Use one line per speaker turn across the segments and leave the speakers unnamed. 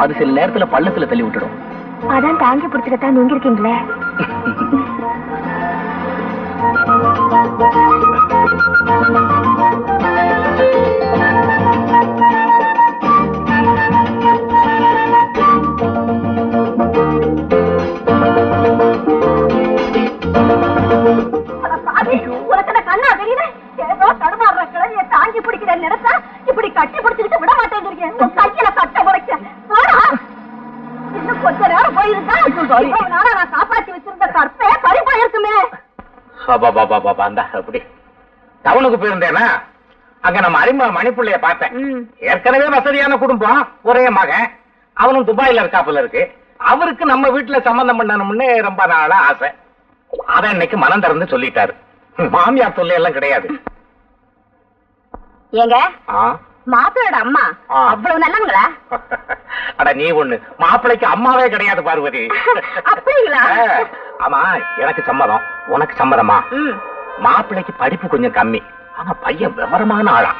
அது சில நேரத்துல பள்ளத்துல தள்ளி விட்டுடும்.
அதான் தாங்கி பிடிச்சுக்கத்தான் நீங்க இருக்கீங்களே. கற்பே பறி போயிருக்குமே.
அப்படி. டவுனுக்கு போயிருந்தேனா அங்க நம்ம அரிமா மணிப்புள்ளைய பார்த்தேன். ஏற்கனவே வசதியான குடும்பம் ஒரே மகன். அவனும் துபாயில இருக்காப்புல இருக்கு. அவருக்கு நம்ம வீட்டுல சம்பந்தம் பண்ணணும்னு ரொம்ப நாளா ஆசை. அத இன்னைக்கு மனம் திறந்து சொல்லிட்டாரு. மாமியார் தொல்லை எல்லாம் கிடையாது.
ஏங்க? மாப்பிளோட அம்மா. அவ்வளவு நல்லவங்களா?
அட நீ ஒண்ணு. மாப்பிளைக்கு அம்மாவே கிடையாது பார்வதி.
அப்படிங்களா?
ஆமா எனக்கு சம்மதம். உனக்கு சம்மதமா?
ம்.
மாப்பிளைக்கு படிப்பு கொஞ்சம் கம்மி. ஆனா பையன் விவரமான ஆளா.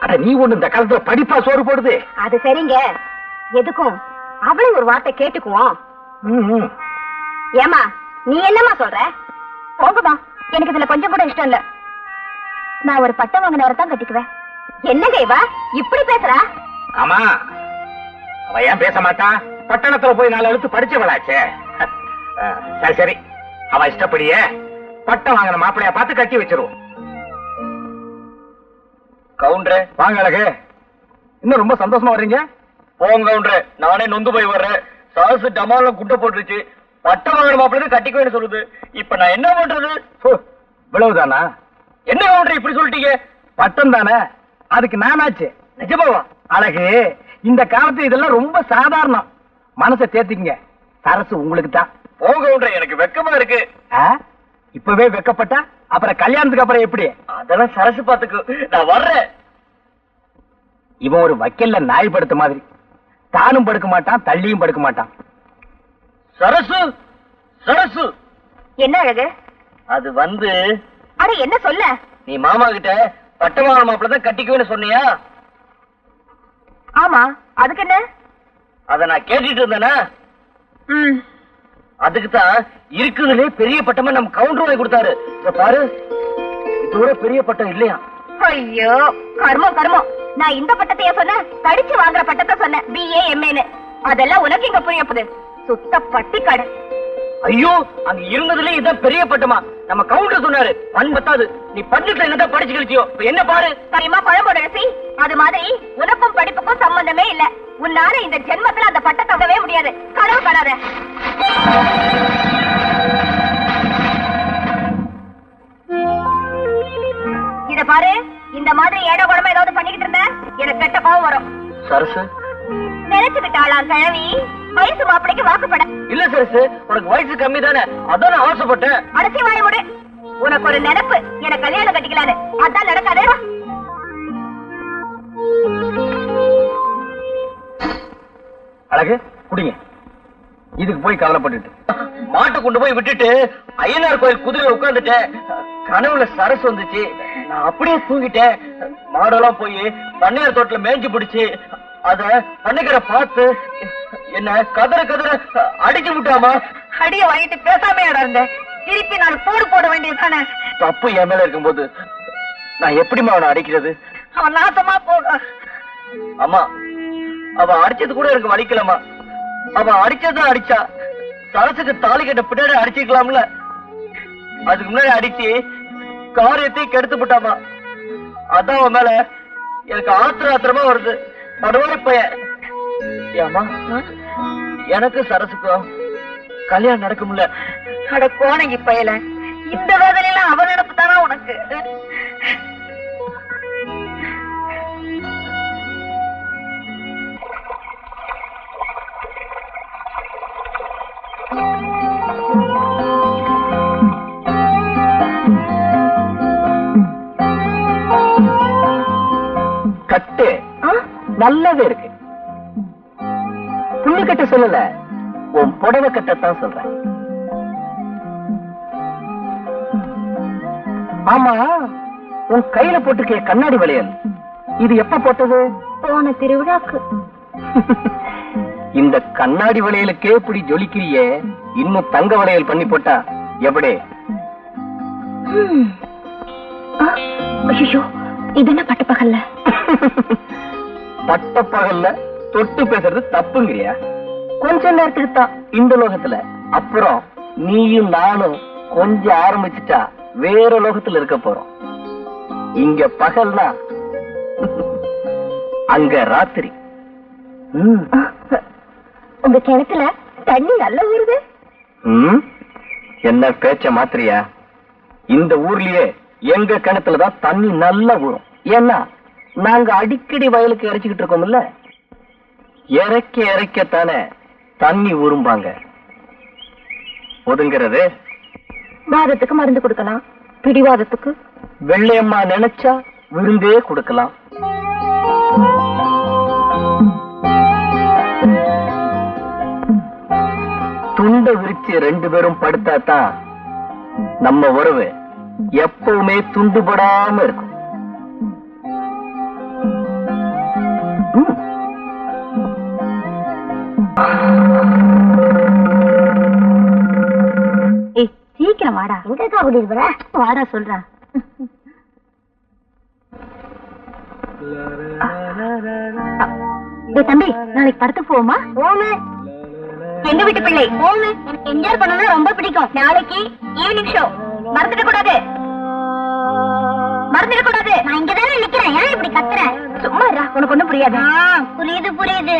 அட நீ ஒண்ணு இந்த காலத்துல படிப்பா சோறு போடுது?
அது சரிங்க. எதுக்கும்? அவளை ஒரு வார்த்தை கேட்டுக்குவோம். ஏமா நீ என்னம்மா சொல்ற? போங்கம்மா. எனக்கு இதுல கொஞ்சம் கூட இஷ்டம் இல்ல. நான் ஒரு பட்டம் வாங்கினவரை தான் கட்டிக்குவேன். என்னங்க இவ? இப்படி பேசுறா?
ஆமா. அவ ஏன் பேச மாட்டா? பட்டணத்துல போய் நாலு எழுத்து படிச்சவளாச்சே. சரி சரி. அவ இஷ்டப்படியே பட்டம் வாங்கின மாப்பிளைய பார்த்து கட்டி வச்சிருவோம்.
கவுண்டரே. வாங்க அழகு. இன்னும் ரொம்ப சந்தோஷமா வர்றீங்க?
போங்க கவுண்டரே. நானே நொந்து போய் வர்றேன். சாசு டமால குட்டை போட்டுருச்சு. பட்ட வாங்கின மாப்பிள்ளை கட்டிக்குவேன்னு சொல்லுது. இப்ப நான் என்ன பண்றது?
ஹோ, இவ்வளவுதானா
என்ன கவுண்டர் இப்படி சொல்லிட்டீங்க?
பட்டம் தானே? அதுக்கு நானாச்சு.
நிஜமாவா?
அழகு இந்த காலத்து இதெல்லாம் ரொம்ப சாதாரணம். மனசை தேத்திக்கங்க. சரசு உங்களுக்கு தான்.
கவுண்டர் எனக்கு வெக்கமா இருக்கு.
இப்பவே வெக்கப்பட்டா? அப்புறம் கல்யாணத்துக்கு அப்புறம் எப்படி?
அதெல்லாம் சரசு பாத்துக்கு. நான் வர்றேன்.
இவன் ஒரு வக்கல்ல நாய் படுத்த மாதிரி. தானும் படுக்க மாட்டான் தள்ளியும் படுக்க மாட்டான்.
சரசு! சரசு!
என்ன அழகு?
அது வந்து
அட என்ன சொல்ல?
நீ மாமா கிட்ட பட்ட வாங்கின மாப்பிள்ளை தான் கட்டிக்குவேன்னு சொன்னியா?
ஆமா அதுக்கு என்ன?
அத நான் கேட்டுட்டு இருந்தேனா?
ம்.
அதுக்கு தான் இருக்குதுலே பெரிய பட்டமா நம்ம கவுண்டர் வாங்கி கொடுத்தாரு. பாரு இதோட பெரிய பட்டம் இல்லையா?
ஐயோ கர்மம் கர்மம். நான் இந்த பட்டத்தைய சொன்னேன் படிச்சு வாங்குற பட்டத்தை சொன்னேன் பிஏ எம்ஏன்னு அதெல்லாம் உனக்கு இங்க புரிய போகுது? சுத்த பட்டி கடை
ஐயோ அங்க இருந்ததுல இதான் பெரிய பட்டமா. நம்ம கவுண்டர் சொன்னாரு பண் பத்தாது. நீ பன்னெண்டுல என்னதான் படிச்சு கழிச்சியோ? என்ன பாரு?
தெரியுமா பழம்போட ரசி அது மாதிரி உனக்கும் படிப்புக்கும் சம்பந்தமே இல்ல. உன்னால இந்த ஜென்மத்துல அந்த பட்டத்தை வாங்கவே முடியாது. கனவு காணாத இத பாரு இந்த மாதிரி ஏடோ குடமா ஏதாவது பண்ணிக்கிட்டு இருந்த? எனக்கு கெட்ட கோவம் வரும்.
சரசு
நினைச்சுக்கிட்டாளாம் கிழவி? வயசு மாப்பிளைக்கு வாக்குப்பட.
இல்ல சரசு உனக்கு வயசு கம்மி தானே. அதான் ஆசைப்பட்டேன்.
அடைச்சி வாய முடு. உனக்கு ஒரு நினைப்பு. எனக்கு கல்யாணம் கட்டிக்கலான்னு. அதான் நடக்காதே.
அழகு குடிங்க. இதுக்கு போய் கவலைப்பட்டுட்டு.
மாட்டை கொண்டு போய் விட்டுட்டு ஐயனார் கோயில் குதிரையில உட்கார்ந்துட்டேன் கனவுல சரசு வந்துச்சு. நான் அப்படியே தூங்கிட்டேன். மாடெல்லாம் போய் பண்ணையார் தோட்டல மேய்ஞ்சு பிடிச்சு அத பண்ணைக்கிற பார்த்து என்ன கதற கதற அடிச்சு விட்டாமா?
அடிய வாங்கிட்டு பேசாம இருந்த திருப்பி நான் போடு போட வேண்டியது தானே
தப்பு என் மேல இருக்கும்போது நான் எப்படிமா அவனை அடிக்கிறது?
அவன் நாசமா போக
அம்மா அவ அடிச்சது கூட எனக்கு வலிக்கலம்மா. அவ அடிச்சதான் அடிச்சா சரசுக்கு தாலி கட்ட பின்னாடி அடிச்சிக்கலாம்ல அதுக்கு முன்னாடி அடிச்சு காரியத்தை கெடுத்து விட்டாமா அதான் அவன் மேல எனக்கு ஆத்திர ஆத்திரமா வருது. படுவாரி பையன். ஏம்மா எனக்கு சரசுக்கும் கல்யாணம் நடக்கும்ல.
அட கோணங்கி பயல. இந்த வேதனையில அவன் நினப்பு தானா உனக்கு?
நல்லது இருக்கு. புள்ளி கட்ட சொல்லல உன் புடவை கட்டத்தான் சொல்றேன். ஆமா உன் கையில போட்டிருக்க கண்ணாடி வளையல் இது எப்ப போட்டது?
போன திருவிழாக்கு.
இந்த கண்ணாடி வளையலுக்கே இப்படி ஜொலிக்கிறியே இன்னும் தங்க வளையல் பண்ணி போட்டா எப்படி?
ஐயோ இது என்ன பட்ட பகல்ல
பட்ட பகல்ல தொட்டு பேசுறது தப்புங்கிறியா? கொஞ்ச நேரத்துக்கு தான். இந்த லோகத்துல அப்புறம் நீயும் நானும் கொஞ்சம் ஆரம்பிச்சுட்டா வேற லோகத்துல இருக்க போறோம். இங்க பகல்னா அங்க ராத்திரி.
உங்க கிணத்துல தண்ணி நல்ல ஊறுது.
ம்? என்ன பேச்ச மாத்திரியா இந்த ஊர்லயே எங்க கிணத்துல தான் தண்ணி நல்லா ஊறும். ஏன்னா நாங்க அடிக்கடி வயலுக்கு இறைச்சிக்கிட்டு இருக்கோம்ல. இறைக்க இறைக்கத்தானே தண்ணி ஊறும்பாங்க ஒதுங்கிறது?
வாதத்துக்கு மருந்து கொடுக்கலாம். பிடிவாதத்துக்கு.
வெள்ளையம்மா நினைச்சா விருந்தே கொடுக்கலாம். துண்ட விரிச்சு ரெண்டு பேரும் படுத்தா தான் நம்ம உறவு எப்பவுமே துண்டுபடாம இருக்கும்.
சீக்கிரம் வாடா. எங்கக்கா கூட்டிட்டு போற? வாடா சொல்றேன் தம்பி நாளைக்கு படத்துக்கு போவோமா? போமே. எங்க வீட்டு பிள்ளை? போமே. எனக்கு என்ஜாய் பண்ணணும் ரொம்ப பிடிக்கும். நாளைக்கு ஈவினிங் ஷோ மறந்துட கூடாது மறந்துட கூடாது நான் இங்க தானே நிக்கிறேன். ஏன் இப்படி கத்துறேன் சும்மா இருடா. உனக்கு ஒண்ணும் புரியாது. புரியுது புரியுது.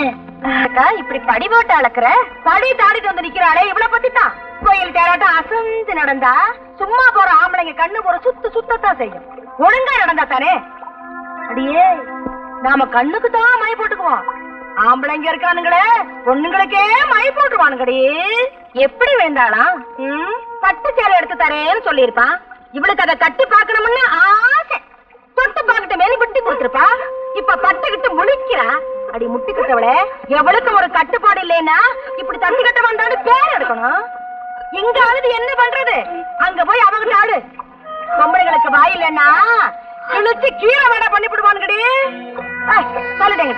அக்கா இப்படி படி போட்டு அளக்குற? படி தாடிட்டு வந்து நிக்கிறாளே இவ்வளவு பத்தி தான் கோயில் தேராட்டம் அசந்து நடந்தா சும்மா போற ஆம்பளைங்க கண்ணு ஒரு சுத்து சுத்தத்தான் செய்யும். ஒழுங்கா நடந்தா தானே? அடியே நாம கண்ணுக்கு தான் மை போட்டுக்குவோம். ஆம்பளைங்க இருக்கானுங்களே பொண்ணுங்களுக்கே மை போட்டுருவானுங்கடி. எப்படி வேண்டாளாம் பட்டு சேலை எடுத்து தரேன்னு சொல்லியிருப்பான். இவளுக்கு அதை கட்டி பார்க்கணும்னு ஆசை. தொட்டு பார்க்கிட்ட மேலே விட்டு கொடுத்துருப்பா. இப்ப பட்டுக்கிட்டு முழிக்கிறா. அடி முட்டிக்கிட்டவளே எவளுக்கு ஒரு கட்டுப்பாடு இல்லைன்னா இப்படி தண்ணி கட்ட வந்தாலும் பேர் எடுக்கணும். இங்காவது என்ன பண்றது? அங்க போய் அவங்க ஆடு. பொம்பளைங்களுக்கு வாய் இல்லைன்னா கிழிச்சு கீரை வேடா பண்ணி விடுவானுங்கடி. சொல்லிட்டேங்க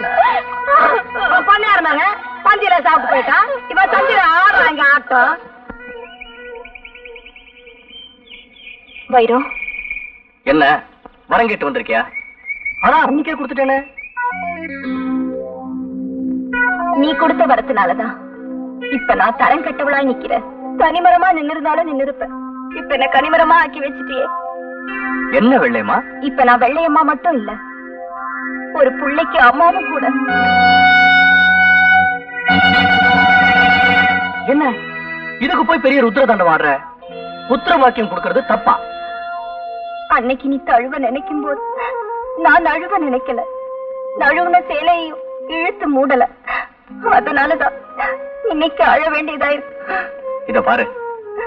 பண்ண இருந்தாங்க? பந்தியில சாப்பிட்டு போயிட்டா. இப்ப தந்தியில ஆடுறாங்க ஆட்டம். வைரம்
என்ன? வரம் கேட்டு வந்திருக்கியா? ஆனா அன்னைக்கே கொடுத்துட்டேனே.
நீ கொடுத்த வரத்துனாலதான். இப்ப நான் தரம் கெட்டவளா நிக்கிறேன். தனிமரமா நின்னிருந்தாலும் நின்னிருப்பேன். இப்ப என்ன கனிமரமா ஆக்கி வச்சிட்டியே.
என்ன வெள்ளையம்மா?
இப்ப நான் வெள்ளையம்மா மட்டும் இல்ல. ஒரு புள்ளைக்கு அம்மாவும் கூட.
என்ன? இதுக்கு போய் பெரிய ருத்ரதாண்டம் ஆடுற புத்திர வாக்கியம் கொடுக்கறது தப்பா?
அன்னைக்கு நீ தழுவ நினைக்கும் போது நான் நழுவ நினைக்கல. நழுவுன சேலையும் இழுத்து மூடல. அதனாலதான் இன்னைக்கு அழ வேண்டியதாயிருக்கு.
இத பாரு.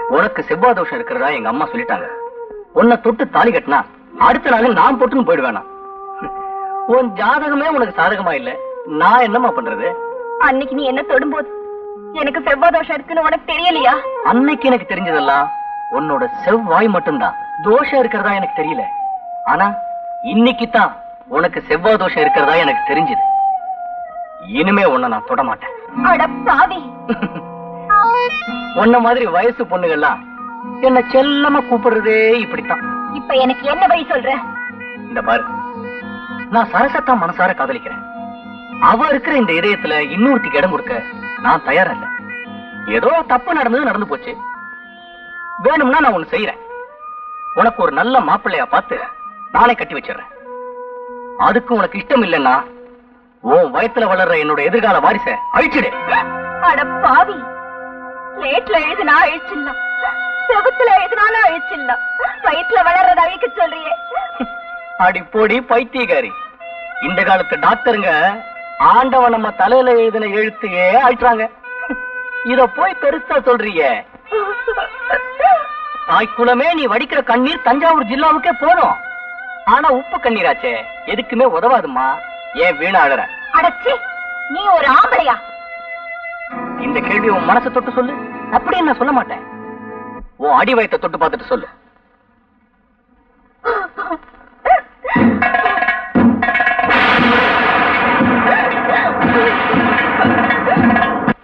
உனக்கு செவ்வாய் தோஷம் இருக்கிறதா எங்க அம்மா சொல்லிட்டாங்க. உன்னை தொட்டு தாலி கட்டினா அடுத்த நாள் நான் போட்டுன்னு போயிடுவேனா? உன் ஜாதகமே உனக்கு சாதகமா இல்ல. நான் என்னம்மா பண்றது?
அன்னைக்கு நீ என்ன தொடும்போது? எனக்கு செவ்வாய் தோஷம் இருக்குன்னு உனக்கு தெரியலையா?
அன்னைக்கு எனக்கு தெரிஞ்சதெல்லாம் உன்னோட செவ்வாய் மட்டும்தான். தோஷம் இருக்கிறதா எனக்கு தெரியல. ஆனா இன்னைக்கு தான் உனக்கு செவ்வாய் தோஷம் இருக்கிறதா எனக்கு தெரிஞ்சது. இனிமே உன்னை நான் தொட மாட்டேன். உன்ன மாதிரி வயசு பொண்ணுகள்லாம் என்ன செல்லமா கூப்பிடுறதே இப்படித்தான்.
இப்ப எனக்கு என்ன வழி சொல்ற?
இந்த பாரு. நான் சரசத்தான் மனசார காதலிக்கிறேன். அவ இருக்கிற இந்த இதயத்துல இன்னொருத்திக்கு இடம் கொடுக்க நான் தயாரா இல்ல ஏதோ தப்பு நடந்தது நடந்து போச்சு. வேணும்னா நான் ஒண்ணு செய்யறேன். உனக்கு ஒரு நல்ல மாப்பிள்ளையா பார்த்து நானே கட்டி வச்சிடுறேன். அதுக்கு உனக்கு இஷ்டம் இல்லைன்னா உன் வயத்துல வளர்ற என்னோட எதிர்கால வாரிசை அழிச்சிடு.
அட பாவி. லேட்ல எழுதுனா அழிச்சிடலாம். செவத்துல எழுதினாலும் அழிச்சிடலாம். வயிற்றுல வளர்றத அழிக்க சொல்றியே.
அடி போடி பைத்தியகாரி இந்த காலத்து டாக்டருங்க ஆண்டவன் நம்ம தலையில எழுதின எழுத்தையே அழிச்சாங்க இத போய் பெருசா சொல்றியே. தாய்க்குலமே நீ வடிக்கிற கண்ணீர் தஞ்சாவூர் ஜில்லாவுக்கே போறோம் ஆனா உப்பு கண்ணீராச்சே எதுக்குமே உதவாதுமா ஏன் வீணா அழற?
அடச்சி நீ ஒரு ஆம்பளையா?
இந்த கேள்வி உன் மனசை தொட்டு சொல்லு. அப்படின்னு நான் சொல்ல மாட்டேன். உன் அடி வயத்தை தொட்டு பார்த்துட்டு சொல்லு.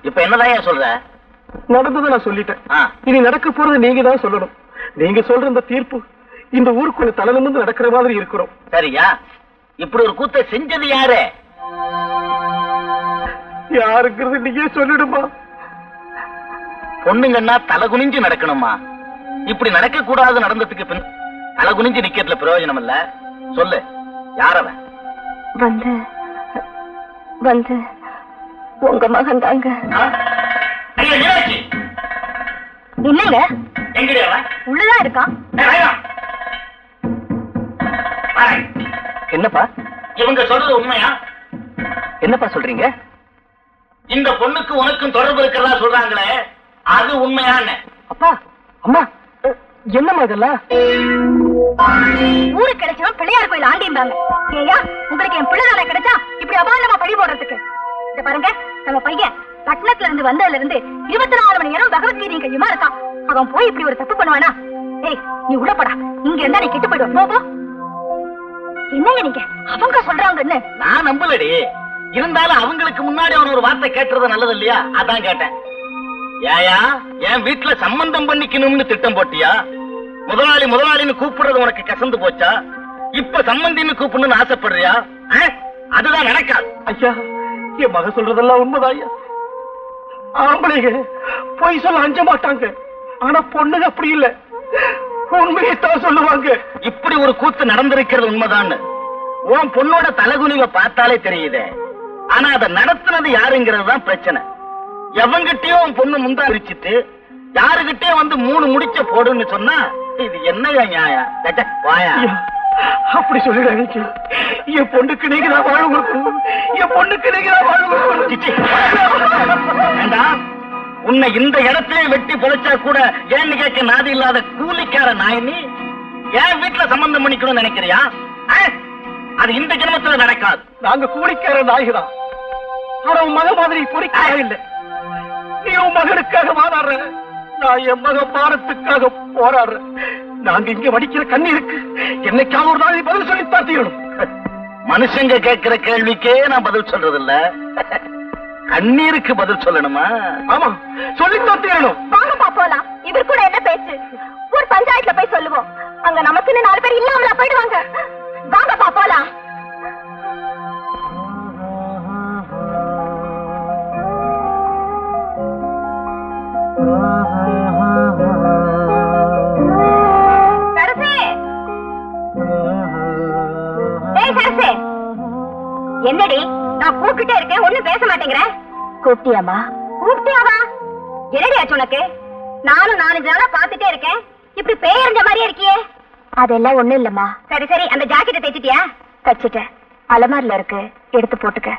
இப்ப என்னதான் சொல்ற?
நடந்ததை நான் சொல்லிட்டேன். இனி நடக்க போறது நீங்க தான் சொல்லணும். நீங்க சொல்ற இந்த தீர்ப்பு இந்த ஊருக்குள்ள தலை நிமிர்ந்து நடக்கிற மாதிரி இருக்கிறோம்.
சரியா? இப்படி ஒரு கூத்தை செஞ்சது யாரு?
யாருங்கிறது நீங்க சொல்லிடுமா?
பொண்ணுங்கன்னா தலை குனிஞ்சு நடக்கணுமா? இப்படி நடக்க கூடாது நடந்ததுக்கு பின் தலை குனிஞ்சு நிக்கிறதுல பிரயோஜனம் இல்ல சொல்லு யாரவன்
வந்து வந்து உங்க மகன் தாங்க
ஐயா மீனாட்சி
என்னங்க?
எங்கடி அவன்?
உள்ளதான் இருக்கான்.
என்னப்பா?
இவங்க சொல்றது உண்மையா?
என்னப்பா சொல்றீங்க?
இந்த பொண்ணுக்கு உனக்கும் தொடர்பு இருக்கிறதா சொல்றாங்களே அது உண்மையான்னு.
அப்பா அம்மா என்னம்மா இதெல்லாம்?
ஊருக்கு கிடைச்சவன் பிள்ளையார் கோயில் ஆண்டிருந்தாங்க ஏயா உங்களுக்கு என் பிள்ளை தானே கிடைச்சா இப்படி அபாண்டமா பழி போடுறதுக்கு. இத பாருங்க நம்ம பையன் பட்டணத்துல இருந்து வந்ததுல இருந்து இருபத்தி நாலு மணி நேரம் பகவத்கீதை கையுமா இருக்கான். அவன் போய் இப்படி ஒரு தப்பு பண்ணுவானா? ஏய் நீ உள்ள போடா. இங்க இருந்தா நீ கெட்டு போயிடுவ. போ, போ. என்னங்க நீங்க? அவங்க சொல்றாங்கன்னு.
நான் நம்பலடி. இருந்தாலும் அவங்களுக்கு முன்னாடி அவன் ஒரு வார்த்தை கேட்டுறது நல்லது இல்லையா? அதான் கேட்டேன். ஏயா என் வீட்டுல சம்பந்தம் பண்ணிக்கணும்னு திட்டம் போட்டியா? முதலாளி முதலாளின்னு கூப்பிடுறது உனக்கு கசந்து போச்சா? இப்ப சம்பந்தின்னு கூப்பிடணும்னு ஆசைப்படுறியா? அதுதான் நடக்காது.
ஐயா என் மக சொல்றதெல்லாம் உண்மைதான் ஐயா ஆம்பளைங்க பொய் சொல்ல அஞ்ச மாட்டாங்க. ஆனா பொண்ணுங்க அப்படி இல்ல. உண்மையைத்தான் சொல்லுவாங்க.
இப்படி ஒரு கூத்து நடந்திருக்கிறது உண்மைதான்னு. உன் பொண்ணோட தலகுனிவை பார்த்தாலே தெரியுதே. ஆனா அதை நடத்துனது யாருங்கிறது தான் பிரச்சனை. எவங்கிட்டயும் உன் பொண்ணு முந்தா விரிச்சிட்டு யாருகிட்டயும் வந்து மூணு முடிச்ச போடுன்னு சொன்னா இது என்னையா நியாயம்? வாயா.
அப்படி சொல்லிடாதீங்க என் பொண்ணுக்கு நீங்க தான் வாழ கொடுக்கணும். என் பொண்ணுக்கு நீங்க தான் வாழ
உன்னை இந்த இடத்திலே வெட்டி பொழைச்சா கூட ஏன்னு கேட்க நாதி இல்லாத கூலிக்கார நாய் நீ என் வீட்டுல சம்பந்தம் பண்ணிக்கணும்னு நினைக்கிறியா? அது இந்த ஜென்மத்துல நடக்காது.
நாங்க கூலிக்கார நாய்தான் ஆனா உன் மக மாதிரி பொறிக்காக இல்ல. நீ உன் மகனுக்காக வாதாடுற. நான் என் மக பாரத்துக்காக போராடுறேன் நாங்க இங்க வடிக்கிற கண்ணீருக்கு என்னைக்காவது ஒரு நாள் நீ பதில் சொல்லி தீரணும்
மனுஷங்க கேட்கிற கேள்விக்கே நான் பதில் சொல்றது இல்ல கண்ணீருக்கு பதில் சொல்லணுமா?
ஆமா சொல்லித்தான் தீரணும்
வாங்கப்பா போலாம் இவர் கூட என்ன பேச்சு? ஒரு பஞ்சாயத்துல பேச மாட்டேங்கிற? கூப்பிட்டியாமா கூப்பிட்டியாவா? என்னடி ஆச்சு உனக்கு? நானும் நாலஞ்சு நாளா பாத்துட்டே இருக்கேன். இப்படி பேயறிஞ்ச மாதிரியே இருக்கியே. அதெல்லாம் ஒண்ணும் இல்லம்மா. சரி சரி அந்த ஜாக்கெட்டை தைச்சிட்டியா? தச்சிட்டேன். அலமாரில இருக்கு. எடுத்து போட்டுக்க.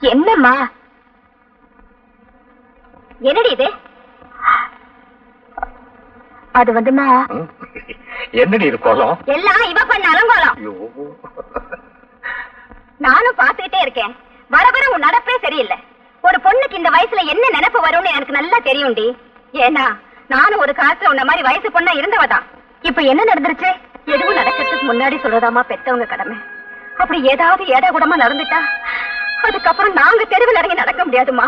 என்னம்மா? என்னடி இது? அது வந்துமா?
என்னடி இது கோலம்?
எல்லாம் இவ பண்ண அலங்கோலம். நானும் பாத்துக்கிட்டே இருக்கேன். வர வர உன் நடப்பே சரியில்லை. ஒரு பொண்ணுக்கு இந்த வயசுல என்ன நினைப்பு வரும்னு எனக்கு நல்லா தெரியும்டி. ஏன்னா நானும் ஒரு காலத்துல உன்ன மாதிரி வயசு பொண்ணா இருந்தவதான் இப்ப என்ன நடந்துருச்சு? எதுவும் நடக்கிறதுக்கு முன்னாடி சொல்றதாமா பெத்தவங்க கடமை. அப்படி ஏதாவது ஏடா கூடமா நடந்துட்டா அதுக்கப்புறம் நாங்க தெருவில் இறங்கி நடக்க முடியாதுமா